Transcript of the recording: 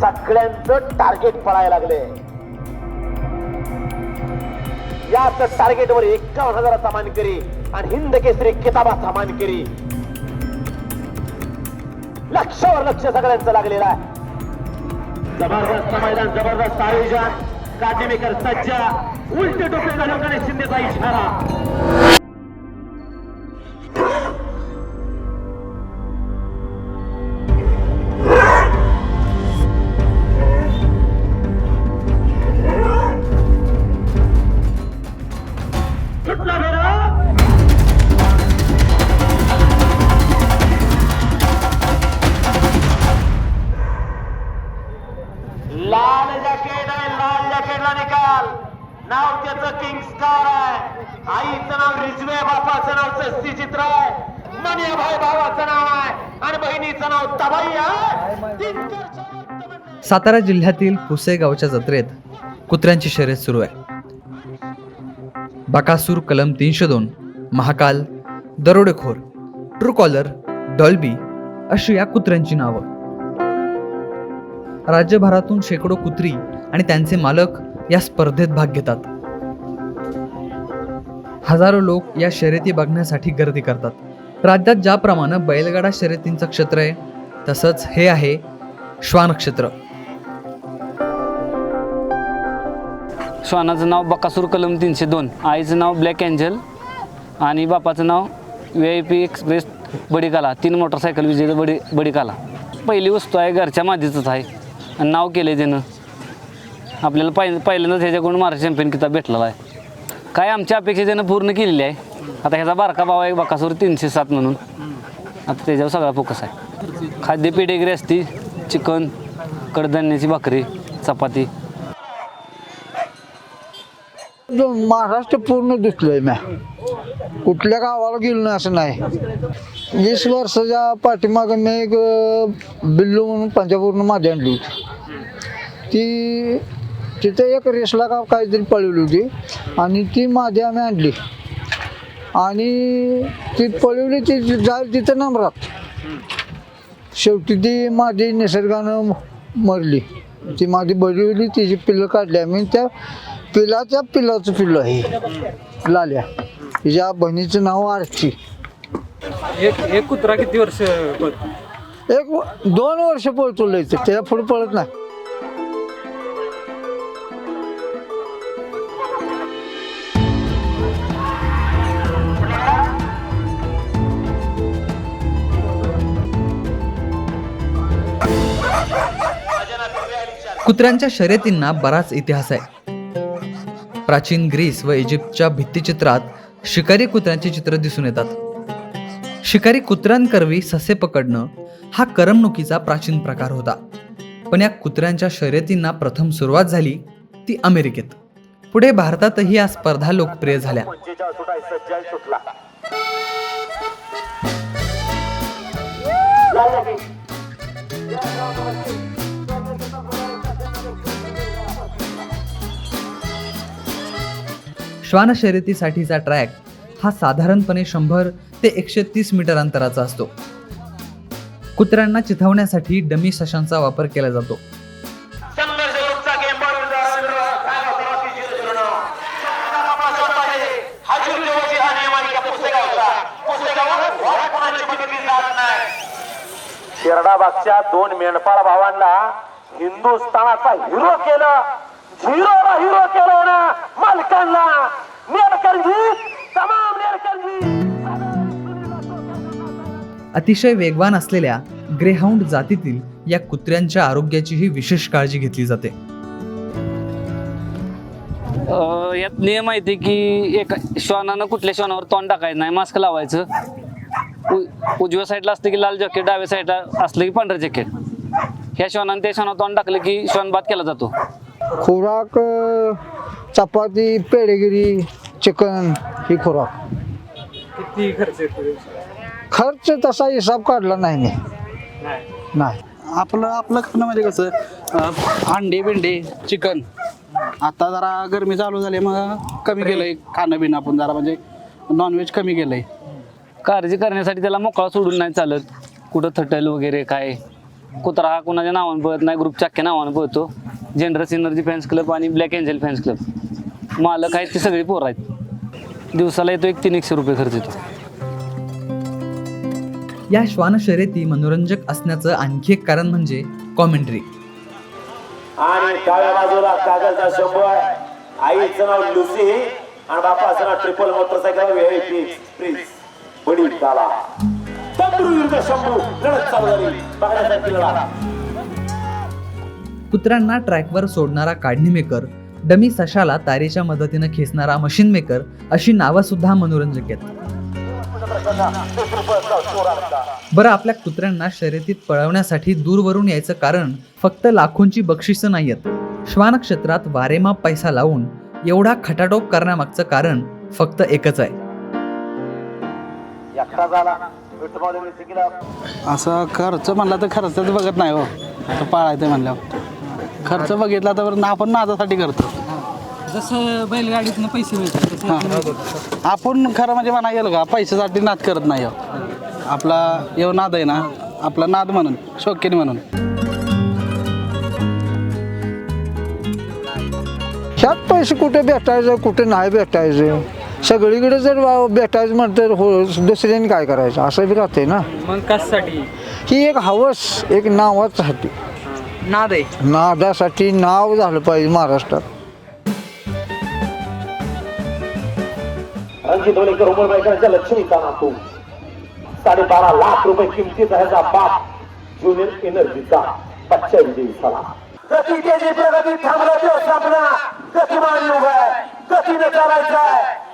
सगळ्यांचं टार्गेट पळायला लागले. याच टार्गेटवर एकावन्न हजाराचा मानकरी आणि हिंद केसरी किताबाचा मानकरी लक्षावर लक्ष सगळ्यांचं लागलेलं आहे. जबरदस्त मैदान जबरदस्त आयोजन. काटेमेकर सज्ज. उलटे टोपे घालून शिंदेचा इशारा. जॅकेटला नाव त्याचं किंग स्कार आहे. आईचं नाव रिजवे बापाचं नाव सस्ती चित्र आहे. मनियाभाई भावाचं नाव आहे. आणि बहिणीचं नाव तबाई आहे. सातारा जिल्ह्यातील पुसेगावच्या जत्रेत कुत्र्यांची शर्यत सुरू आहे. बकासूर कलम तीनशे दोन महाकाल दरोडेखोर ट्रूकॉलर डॉल्बी अशी या कुत्र्यांची नावं. राज्यभरातून शेकडो कुत्री आणि त्यांचे मालक या स्पर्धेत भाग घेतात. हजारो लोक या शर्यती बघण्यासाठी गर्दी करतात. राज्यात ज्याप्रमाणे बैलगाडा शर्यतींचं क्षेत्र आहे तसंच हे आहे श्वान क्षेत्र. श्वानाचं नाव बकासूर कलम तीनशे दोन. आईचं नाव ब्लॅक एंजल आणि बापाचं नाव व्ही आय पी एक्सप्रेस बडीकाला. तीन मोटरसायकल विजय बडी बडीकाला. पहिली वस्तू आहे घरच्या मादीचंच आहे. आणि नाव केलं आहे त्यानं. आपल्याला पाहि पहिल्यांदाच ह्याच्याकडून महाराष्ट्र चॅम्पियन किताब भेटलेला आहे. काय आमच्या अपेक्षा त्यानं पूर्ण केलेली आहे. आता ह्याचा बारका भाव आहे बकासूर तीनशे सात म्हणून. आता त्याच्यावर सगळा फोकस आहे. खाद्य पेडेगिरी असती चिकन कडधान्याची भाकरी चपाती. महाराष्ट्र पूर्ण दिसलोय मॅ कुठल्या गावाला गेलो नाही असं नाही. वीस वर्षाच्या पाठीमागं मी एक बिल्लू म्हणून पंजाबवरून माझी आणली होती. ती तिथे एक रेसला का काहीतरी पळवली होती आणि ती माझी आम्ही आणली. आणि ती पळवली ती जाईल तिथं नंबरात शेवटी ती माझी निसर्गानं मरली. ती माझी बळवली तिची पिल्लं काढली आम्ही. त्या पिलाच्या पिलाचं पिल्लं आहे लाल्या. तिच्या बहिणीचं नाव आरची एक एक कुत्रा किती वर्ष एक दोन वर्ष पळतो लयचं त्याच्या पुढे पळत नाही. कुत्र्यांच्या शर्यतींना बराच इतिहास आहे. प्राचीन ग्रीस व इजिप्तच्या भित्तिचित्रात शिकारी कुत्र्यांची चित्र दिसून येतात. शिकारी कुत्र्यांकरवी ससे पकडणं हा करमणुकीचा प्राचीन प्रकार होता. पण या कुत्र्यांच्या शर्यतींना प्रथम सुरुवात झाली ती अमेरिकेत. पुढे भारतातही या स्पर्धा लोकप्रिय झाल्या. श्वान शर्यतीसाठीचा ट्रॅक हा साधारणपणे शंभर ते एकशे तीस मीटर अंतराचा असतो. कुत्र्यांना चिथवण्यासाठी डमी सशांचा वापर केला जातो. शेरडाबागच्या दोन मेंढपाळ भावांना हिंदुस्थानाचा हिरो केलं. झिरोला हिरो केलं ना मालकांना. अतिशय वेगवान असलेल्या ग्रेहाऊंड जातीतील या कुत्र्यांच्या आरोग्याचीही विशेष काळजी घेतली जाते. अ, यात नियम आहे ते की एक श्वानानं कुठल्या श्वानावर तोंड टाकायचं नाही मास्क लावायचं. उजव्या साईडला असलं की लाल जॅकेट डाव्या साईडला असलं की पांढरं जॅकेट ह्या श्वानानं त्या श्वानावर तोंड टाकलं की श्वान बाद केला जातो. खुराक चपाती पेडेगिरी चिकन ही खुराक. किती खर्च येतो खर्च तसा हिसाब काढला नाही मी नाही. आपलं आपलं खाणं म्हणजे कसं अं, अंडे बिंडे चिकन. आता जरा गरमी चालू झाली मग कमी केलंय खाणं बिणं आपण जरा म्हणजे नॉनव्हेज कमी केलंय. काळजी करण्यासाठी त्याला मोकळा सोडून नाही चालत. कुठं थटल वगैरे काय कुत्रा हा कोणाच्या नावानं पळत नाही ग्रुपच्या अख्ख्या नावानं पळतो. जनरस एनर्जी फॅन्स क्लब आणि ब्लॅक एंजल फॅन्स क्लब मालक आहेत ती सगळी पोरं आहेत. दिवसाला येतो एक तीन एकशे रुपये खर्च येतो. या श्वान शर्यती मनोरंजक असण्याचं आणखी एक कारण म्हणजे कॉमेंट्री आणि डाव्या बाजूला कागलचा शंभू आहे. आईचं नाव लुसी. आणि बापाचं नाव ट्रिपल मोटरसायकल काला तंद्रू विरुद्ध शंभू. लढत चालू झाली. बघण्यासाठी लढा कुत्र्यांना ट्रॅकवर सोडणारा काढणी मेकर डमी सशाला तारेच्या मदतीनं खेचणारा मशीन मेकर अशी नावं सुद्धा मनोरंजक आहेत. बरं आपल्या कुत्र्यांना शर्यतीत पळवण्यासाठी दूरवरून यायचं कारण फक्त लाखोंची बक्षिसं नाही आहेत. श्वान क्षेत्रात वारेमाप पैसा लावून एवढा खटाटोप करण्यामागचं कारण फक्त एकच आहे. असं खर्च म्हणला तर खर्चच बघत नाही हो. पाळायचं म्हणल्यावर. खर्च बघितला तर आपण नादासाठी करतो. जसं बैलगाडीतनं पैसे मिळतात तसं हां. आपण खरं म्हणजे म्हणा गेलं का पैशासाठी नाद करत नाही हो आपला येऊ नाद आहे ना आपला नाद म्हणून शौकीन म्हणून. ह्यात पैसे कुठे भेटायचं कुठे नाही भेटायचं? सगळीकडे जर वा- भेटायचं म्हणतं हो दुसऱ्याने काय करायचं? असं बी राहते ना. मग कशासाठी? ही एक हवस एक नावासाठी. नाद आहे. नादासाठी नाव झालं पाहिजे महाराष्ट्रात. रणजित धोलेकर उमरबाईकरांच्या लक्ष्मीचा नातू साडेबारा लाख रुपये किमतीचा ह्याचा बाप. ज्युनियर एनर्जीचा बच्चा विजयी झाला गती त्याची प्रगती थांबला तो गती मारली उभा आहे. गतीने चालायचं आहे.